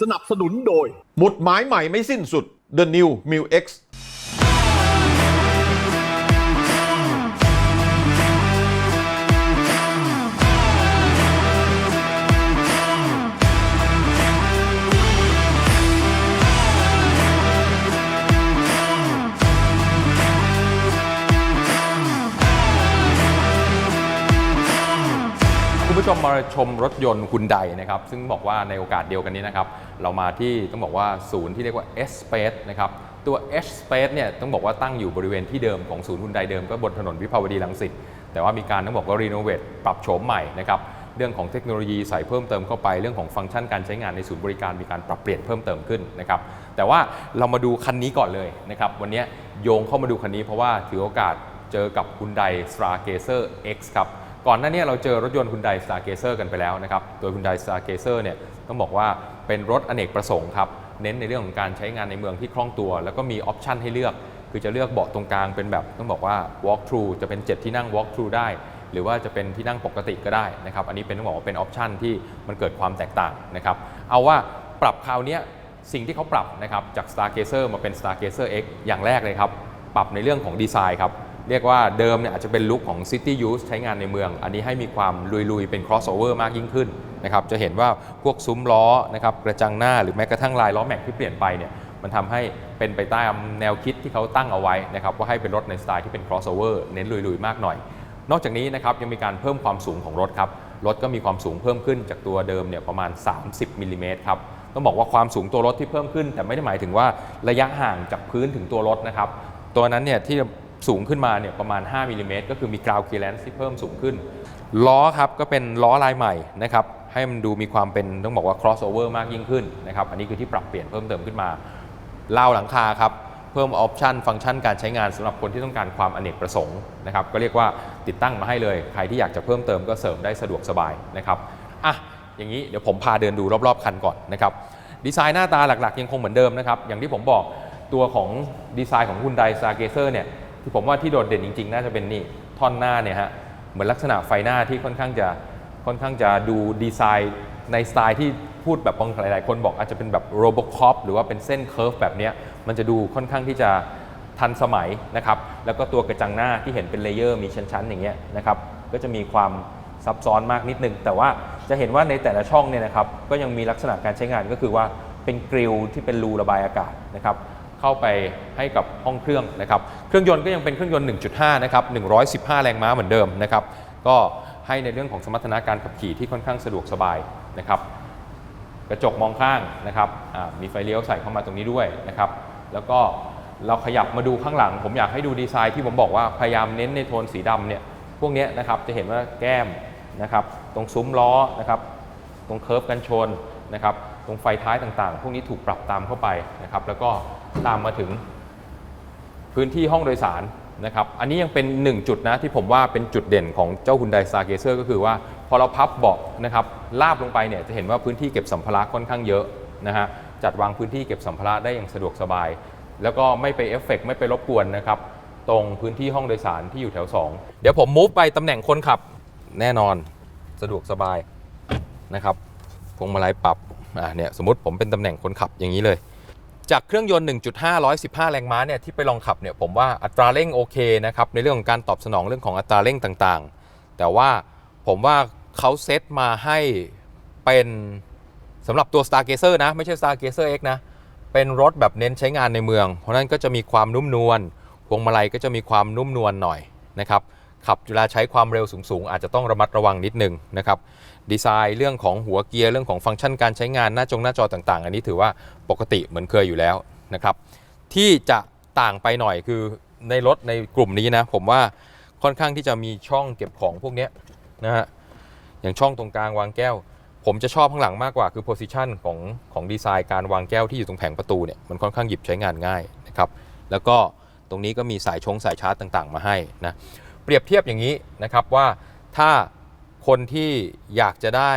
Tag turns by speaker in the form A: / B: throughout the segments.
A: สนับสนุนโดย
B: หมุดหมายใหม่ไม่สิ้นสุด The New m u X
C: ผู้ชมมาชมรถยนต์คุณไดนะครับ ซึ่งบอกว่าในโอกาสเดียวกันนี้นะครับ เรามาที่ต้องบอกว่าศูนย์ที่เรียกว่า S Space นะครับ ตัว H Space เนี่ยต้องบอกว่าตั้งอยู่บริเวณที่เดิมของศูนย์คุณไดเดิมก็บนถนนวิภาวดีรังสิต แต่ว่ามีการต้องบอกว่ารีโนเวทปรับโฉมใหม่นะครับเรื่องของเทคโนโลยีใส่เพิ่มเติมเข้าไปเรื่องของฟังก์ชันการใช้งานในศูนย์บริการมีการปรับเปลี่ยนเพิ่มเติมขึ้นนะครับแต่ว่าเรามาดูคันนี้ก่อนเลยนะครับวันนี้โยงเข้ามาดูคันนี้เพราะว่าถือโอกาสเจอกับคุณได Stargazer X ครับ ก่อนหน้านี้เราเจอรถยนต์ Hyundai Stargazer กันไปแล้วนะครับ โดย Hyundai Stargazer เนี่ยต้องบอกว่าเป็นรถอเนกประสงค์ครับเน้นในเรื่องของการใช้งานในเมืองที่คล่องตัว แล้วก็มีออปชันให้เลือก คือจะเลือกเบาะตรงกลางเป็นแบบต้องบอกว่า walk through จะเป็น 7 ที่นั่ง walk through ได้ หรือว่าจะเป็นที่นั่งปกติก็ได้นะครับ อันนี้เป็นต้องบอกว่าเป็นออปชันที่มันเกิดความแตกต่างนะครับ เอาว่าปรับคราวนี้สิ่งที่เขาปรับนะครับจาก Stargazer มาเป็น Stargazer X อย่างแรกเลยครับ ปรับในเรื่องของดีไซน์ครับ เรียกว่าเดิมเนี่ยอาจจะเป็นลุคของ City Use ใช้งานในเมือง อันนี้ให้มีความลุยๆ เป็น crossover มากยิ่งขึ้นนะครับจะเห็นว่าพวกซุ้มล้อนะครับกระจังหน้าหรือแม้กระทั่งลายล้อแม็กที่เปลี่ยนไปเนี่ยมันทำให้เป็นไปตามแนวคิดที่เขาตั้งเอาไว้นะครับว่าให้เป็นรถในสไตล์ที่เป็น crossover เน้นลุยๆ มากหน่อย นอกจากนี้นะครับยังมีการเพิ่มความสูงของรถครับรถก็มีความสูงเพิ่มขึ้นจากตัวเดิมเนี่ยประมาณ 30มิลลิเมตรครับต้องบอกว่าความสูงตัวรถที่เพิ่มขึ้น แต่ไม่ได้หมายถึงว่าระยะห่างจากพื้นถึงตัวรถนะครับตัวนั้นเนี่ยที่ สูงขึ้นมาเนี่ยประมาณ 5มิลลิเมตรก็คือมี ground clearance ที่เพิ่มสูงขึ้น ล้อครับก็เป็นล้อลายใหม่นะครับให้มันดูมีความเป็นต้องบอกว่า crossover มากยิ่งขึ้นนะครับอันนี้คือที่ปรับเปลี่ยนเพิ่มเติมขึ้นมาเล่าหลังคาครับเพิ่มออปชันฟังก์ชันการใช้งานสำหรับคนที่ต้องการความอเนกประสงค์นะครับก็เรียกว่าติดตั้งมาให้เลย ใครที่อยากจะเพิ่มเติมก็เสริมได้สะดวกสบายนะครับอะอย่างนี้เดี๋ยวผมพาเดินดูรอบ ๆ คันก่อนนะครับดีไซน์หน้าตาหลักๆ ยังคงเหมือนเดิมนะครับอย่างที่ผมบอกตัวของดีไซน์ของ Hyundai Stargazer เนี่ย ที่ผมว่าที่โดดเด่นจริง ๆ น่าจะเป็นนี่ท่อนหน้าเนี่ยฮะเหมือนลักษณะไฟหน้าที่ค่อนข้างจะค่อนข้างจะดูดีไซน์ในสไตล์ที่พูดแบบบางหลาย ๆ คนบอกอาจจะเป็นแบบโรบอคอปหรือว่าเป็นเส้นเคิร์ฟแบบนี้มันจะดูค่อนข้างที่จะทันสมัยนะครับแล้วก็ตัวกระจังหน้าที่เห็นเป็นเลเยอร์มีชั้น ๆ อย่างเงี้ยนะครับก็จะมีความซับซ้อนมากนิดนึง แต่ว่าจะเห็นว่าในแต่ละช่องเนี่ยนะครับก็ยังมีลักษณะการใช้งานก็คือว่าเป็นกริลที่เป็นรูระบายอากาศนะครับ เข้าไปให้กับห้องเครื่องนะครับ เครื่องยนต์ก็ยังเป็นเครื่องยนต์ 1.5 นะครับ 115 แรงม้าเหมือนเดิมนะครับ ก็ให้ในเรื่องของสมรรถนะการขับขี่ที่ค่อนข้างสะดวกสบายนะครับ กระจกมองข้างนะครับมีไฟเลี้ยวใส่เข้ามาตรงนี้ด้วยนะครับ แล้วก็เราขยับมาดูข้างหลัง ผมอยากให้ดูดีไซน์ที่ผมบอกว่าพยายามเน้นในโทนสีดำเนี่ย พวกเนี้ยนะครับจะเห็นว่าแก้มนะครับ ตรงซุ้มล้อนะครับ ตรงเคิร์ฟกันชนนะครับ ตรงไฟท้ายต่างๆ พวกนี้ถูกปรับตามเข้าไปนะครับ แล้วก็ ตามมาถึงพื้นที่ห้องโดยสารนะครับ อันนี้ยังเป็น 1 จุดนะที่ผมว่าเป็นจุดเด่นของเจ้า Hyundai Stargazer ก็คือว่าพอเราพับเบาะนะครับลาบลงไปเนี่ยจะเห็นว่าพื้นที่เก็บสัมภาระค่อนข้างเยอะนะฮะจัดวางพื้นที่เก็บสัมภาระได้อย่างสะดวกสบาย แล้วก็ไม่ไปเอฟเฟกต์ไม่ไปรบกวนนะครับตรงพื้นที่ห้องโดยสารที่อยู่แถว 2 เดี๋ยวผมมูฟไปตำแหน่งคนขับแน่นอนสะดวกสบายนะครับพวงมาลัยปรับอ่าเนี่ยสมมติผมเป็นตำแหน่งคนขับอย่างนี้เลย จากเครื่องยนต์ 1.5 115 แรงม้าเนี่ยที่ไปลองขับเนี่ยผมว่าอัตราเร่งโอเคนะครับในเรื่องของการตอบสนองเรื่องของอัตราเร่งต่างๆ แต่ว่าผมว่าเขาเซตมาให้เป็นสำหรับตัว Stargazer นะ ไม่ใช่ Stargazer X นะ เป็นรถแบบเน้นใช้งานในเมือง เพราะนั้นก็จะมีความนุ่มนวลพวงมาลัยก็จะมีความนุ่มนวลหน่อยนะครับ ขับเวลาใช้ความเร็วสูงๆ อาจจะต้องระมัดระวังนิดนึงนะครับดีไซน์เรื่องของหัวเกียร์เรื่องของฟังก์ชันการใช้งานหน้าจงหน้าจอต่างๆ อันนี้ถือว่าปกติเหมือนเคยอยู่แล้วนะครับที่จะต่างไปหน่อยคือในรถในกลุ่มนี้นะผมว่าค่อนข้างที่จะมีช่องเก็บของพวกนี้นะฮะอย่างช่องตรงกลางวางแก้ว ผมจะชอบข้างหลังมากกว่าคือโพซิชันของของดีไซน์การวางแก้วที่อยู่ตรงแผงประตูเนี่ยมันค่อนข้างหยิบใช้งานง่ายนะครับแล้วก็ตรงนี้ก็มีสายชงสายชาร์จต่างๆ มาให้นะ เปรียบเทียบอย่างนี้นะครับว่าถ้าคนที่อยากจะได้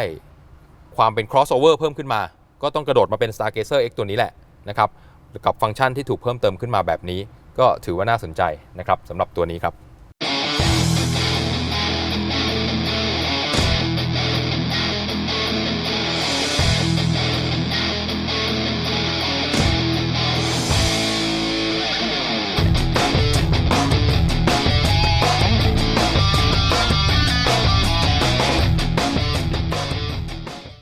C: ความเป็น crossover เพิ่มขึ้นมา ก็ต้องกระโดดมาเป็น Stargazer X ตัวนี้แหละนะครับกับฟังก์ชันที่ถูกเพิ่มเติมขึ้นมาแบบนี้ ก็ถือว่าน่าสนใจนะครับสำหรับตัวนี้ครับ